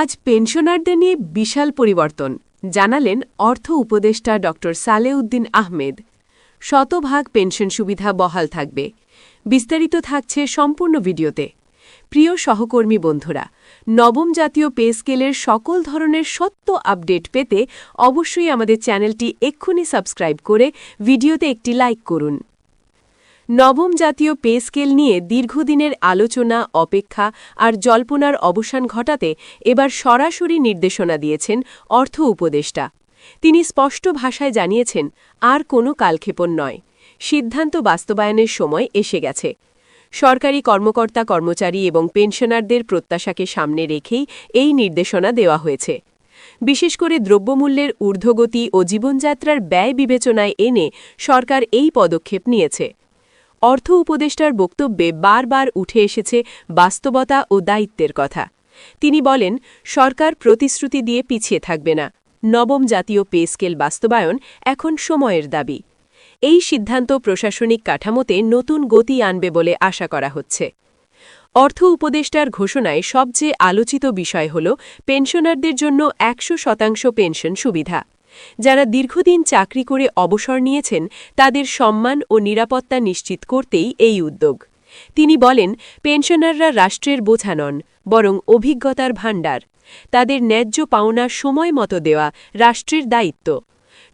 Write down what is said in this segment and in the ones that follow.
আজ পেনশনারদের নিয়ে বিশাল পরিবর্তন, জানালেন অর্থ উপদেষ্টা ড. সালেউদ্দিন আহমেদ। শতভাগ পেনশন সুবিধা বহাল থাকবে। বিস্তারিত থাকছে সম্পূর্ণ ভিডিওতে। প্রিয় সহকর্মী বন্ধুরা, নবম জাতীয় পে স্কেলের সকল ধরনের সত্য আপডেট পেতে অবশ্যই আমাদের চ্যানেলটি এক্ষুনি সাবস্ক্রাইব করে ভিডিওতে একটি লাইক করুন। নবম জাতীয় পে স্কেল নিয়ে দীর্ঘদিনের আলোচনা, অপেক্ষা আর জল্পনার অবসান ঘটাতে এবার সরাসরি নির্দেশনা দিয়েছেন অর্থ উপদেষ্টা। তিনি স্পষ্ট ভাষায় জানিয়েছেন, আর কোনো কালক্ষেপণ নয়। সিদ্ধান্ত বাস্তবায়নের সময় এসে গেছে। সরকারি কর্মকর্তা, কর্মচারী এবং পেনশনারদের প্রত্যাশাকে সামনে রেখেই এই নির্দেশনা দেওয়া হয়েছে। বিশেষ করে দ্রব্যমূল্যের ঊর্ধ্বগতি ও জীবনযাত্রার ব্যয় বিবেচনায় এনে সরকার এই পদক্ষেপ নিয়েছে। অর্থ উপদেষ্টার বক্তব্যে বারবার উঠে এসেছে বাস্তবতা ও দায়িত্বের কথা। তিনি বলেন, সরকার প্রতিশ্রুতি দিয়ে পিছিয়ে থাকবে না। নবম জাতীয় পে স্কেল বাস্তবায়ন এখন সময়ের দাবি। এই সিদ্ধান্ত প্রশাসনিক কাঠামোতে নতুন গতি আনবে বলে আশা করা হচ্ছে। অর্থ উপদেষ্টার ঘোষণায় সবচেয়ে আলোচিত বিষয় হল, পেনশনারদের জন্য একশো শতাংশ পেনশন সুবিধা। যারা দীর্ঘদিন চাকরি করে অবসর নিয়েছেন, তাদের সম্মান ও নিরাপত্তা নিশ্চিত করতেই এই উদ্যোগ। তিনি বলেন, পেনশনাররা রাষ্ট্রের বোঝা নন, বরং অভিজ্ঞতার ভাণ্ডার। তাদের ন্যায্য পাওনা সময় মতো দেওয়া রাষ্ট্রের দায়িত্ব।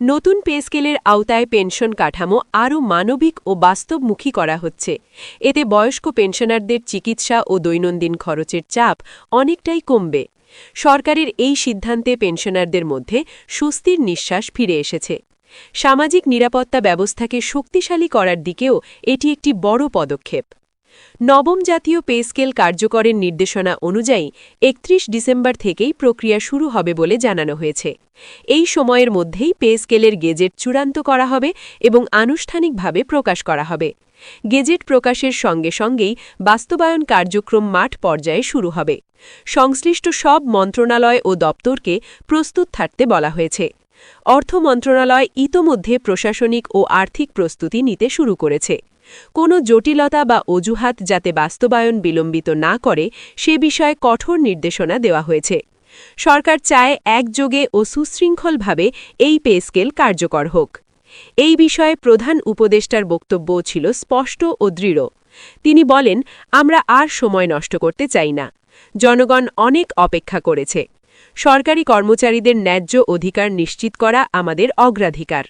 নতুন পে স্কেলের আওতায় পেনশন কাঠামো আরও মানবিক ও বাস্তবমুখী করা হচ্ছে। এতে বয়স্ক পেনশনারদের চিকিৎসা ও দৈনন্দিন খরচের চাপ অনেকটাই কমবে। সরকারের এই সিদ্ধান্তে পেনশনারদের মধ্যে স্বস্তির নিঃশ্বাস ফিরে এসেছে। সামাজিক নিরাপত্তা ব্যবস্থাকে শক্তিশালী করার দিকেও এটি একটি বড় পদক্ষেপ। নবম জাতীয় পে স্কেল কার্যকরের নির্দেশনা অনুযায়ী একত্রিশ ডিসেম্বর থেকেই প্রক্রিয়া শুরু হবে বলে জানানো হয়েছে। এই সময়ের মধ্যেই পে স্কেলের গেজেট চূড়ান্ত করা হবে এবং আনুষ্ঠানিকভাবে প্রকাশ করা হবে। গেজেট প্রকাশের সঙ্গে সঙ্গেই বাস্তবায়ন কার্যক্রম মাঠ পর্যায়ে শুরু হবে। সংশ্লিষ্ট সব মন্ত্রণালয় ও দপ্তরকে প্রস্তুত থাকতে বলা হয়েছে। অর্থ মন্ত্রণালয় ইতোমধ্যে প্রশাসনিক ও আর্থিক প্রস্তুতি নিতে শুরু করেছে। কোনো জটিলতা বা অজুহাত যাতে বাস্তবায়ন বিলম্বিত না করে, সে বিষয়ে কঠোর নির্দেশনা দেওয়া হয়েছে। সরকার চায় একযোগে ও সুশৃঙ্খলভাবে এই পে স্কেল কার্যকর হোক। এই বিষয়ে প্রধান উপদেষ্টার বক্তব্য ছিল স্পষ্ট ও দৃঢ়। তিনি বলেন, আমরা আর সময় নষ্ট করতে চাই না। জনগণ অনেক অপেক্ষা করেছে। সরকারি কর্মচারীদের ন্যায্য অধিকার নিশ্চিত করা আমাদের অগ্রাধিকার।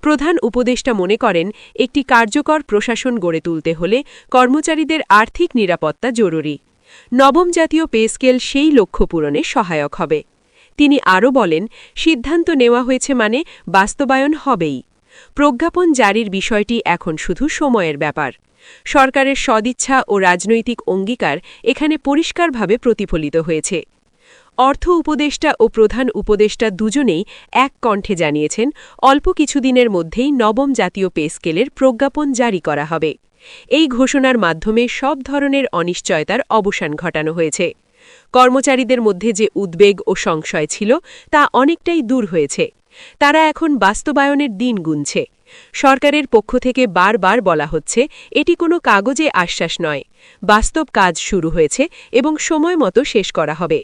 প্রধান উপদেষ্টা মনে করেন, একটি কার্যকর প্রশাসন গড়ে তুলতে হলে কর্মচারীদের আর্থিক নিরাপত্তা জরুরি। নবম জাতীয় পে স্কেল সেই লক্ষ্য পূরণে সহায়ক হবে। তিনি আরও বলেন, সিদ্ধান্ত নেওয়া হয়েছে মানে বাস্তবায়ন হবেই। প্রজ্ঞাপন জারির বিষয়টি এখন শুধু সময়ের ব্যাপার। সরকারের সদিচ্ছা ও রাজনৈতিক অঙ্গীকার এখানে পরিষ্কারভাবে প্রতিফলিত হয়েছে। অর্থ উপদেষ্টা ও প্রধান উপদেষ্টা দুজনেই এক কণ্ঠে জানিয়েছেন, অল্প কিছুদিনের মধ্যেই নবম জাতীয় পে স্কেলের প্রজ্ঞাপন জারি করা হবে। এই ঘোষণার মাধ্যমে সব ধরনের অনিশ্চয়তার অবসান ঘটানো হয়েছে। কর্মচারীদের মধ্যে যে উদ্বেগ ও সংশয় ছিল তা অনেকটাই দূর হয়েছে। তারা এখন বাস্তবায়নের দিন গুনছে। সরকারের পক্ষ থেকে বারবার বলা হচ্ছে, এটি কোনো কাগজে আশ্বাস নয়। বাস্তব কাজ শুরু হয়েছে এবং সময় মতো শেষ করা হবে।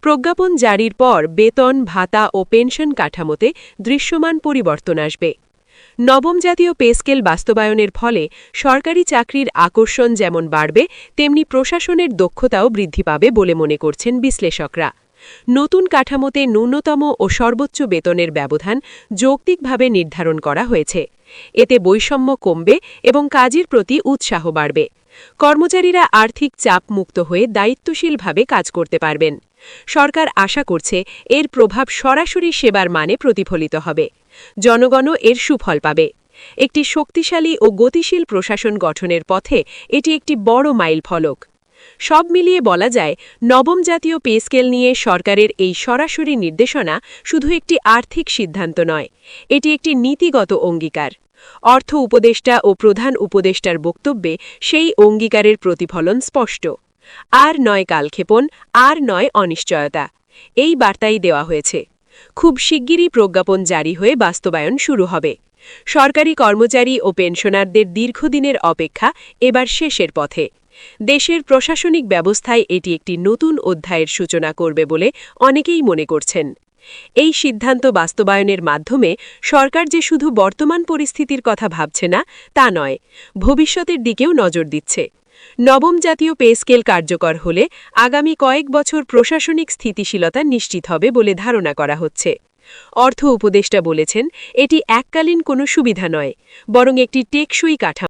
প্রজ্ঞাপন জারির পর বেতন, ভাতা ও পেনশন কাঠামোতে দৃশ্যমান পরিবর্তন আসবে। নবম জাতীয় পেস্কেল বাস্তবায়নের ফলে সরকারি চাকরির আকর্ষণ যেমন বাড়বে, তেমনি প্রশাসনের দক্ষতাও বৃদ্ধি পাবে বলে মনে করছেন বিশ্লেষকরা। নতুন কাঠামোতে ন্যূনতম ও সর্বোচ্চ বেতনের ব্যবধান যৌক্তিকভাবে নির্ধারণ করা হয়েছে। এতে বৈষম্য কমবে এবং কাজের প্রতি উৎসাহ বাড়বে। কর্মচারীরা আর্থিক চাপ মুক্ত হয়ে দায়িত্বশীলভাবে কাজ করতে পারবেন। সরকার আশা করছে এর প্রভাব সরাসরি সেবার মানে প্রতিফলিত হবে। জনগণও এর সুফল পাবে। একটি শক্তিশালী ও গতিশীল প্রশাসন গঠনের পথে এটি একটি বড় মাইল ফলক সব মিলিয়ে বলা যায়, নবম জাতীয় পে স্কেল নিয়ে সরকারের এই সরাসরি নির্দেশনা শুধু একটি আর্থিক সিদ্ধান্ত নয়, এটি একটি নীতিগত অঙ্গীকার। অর্থ উপদেষ্টা ও প্রধান উপদেষ্টার বক্তব্যে সেই অঙ্গীকারের প্রতিফলন স্পষ্ট। আর নয় কালক্ষেপণ, আর নয় অনিশ্চয়তা। এই বার্তাই দেওয়া হয়েছে। খুব শিগগিরই প্রজ্ঞাপন জারি হয়ে বাস্তবায়ন শুরু হবে। সরকারি কর্মচারী ও পেনশনারদের দীর্ঘদিনের অপেক্ষা এবার শেষের পথে। দেশের প্রশাসনিক ব্যবস্থায় এটি একটি নতুন অধ্যায়ের সূচনা করবে বলে অনেকেই মনে করছেন। এই সিদ্ধান্ত বাস্তবায়নের মাধ্যমে সরকার যে শুধু বর্তমান পরিস্থিতির কথা ভাবছে না, তা নয়, ভবিষ্যতের দিকেও নজর দিচ্ছে। নবম জাতীয় পে স্কেল কার্যকর হলে আগামী কয়েক বছর প্রশাসনিক স্থিতিশীলতা নিশ্চিত হবে বলে ধারণা করা হচ্ছে। অর্থ উপদেষ্টা বলেছেন এটি এককালীন কোনো সুবিধা নয় বরং একটি টেকসই কাঠামো।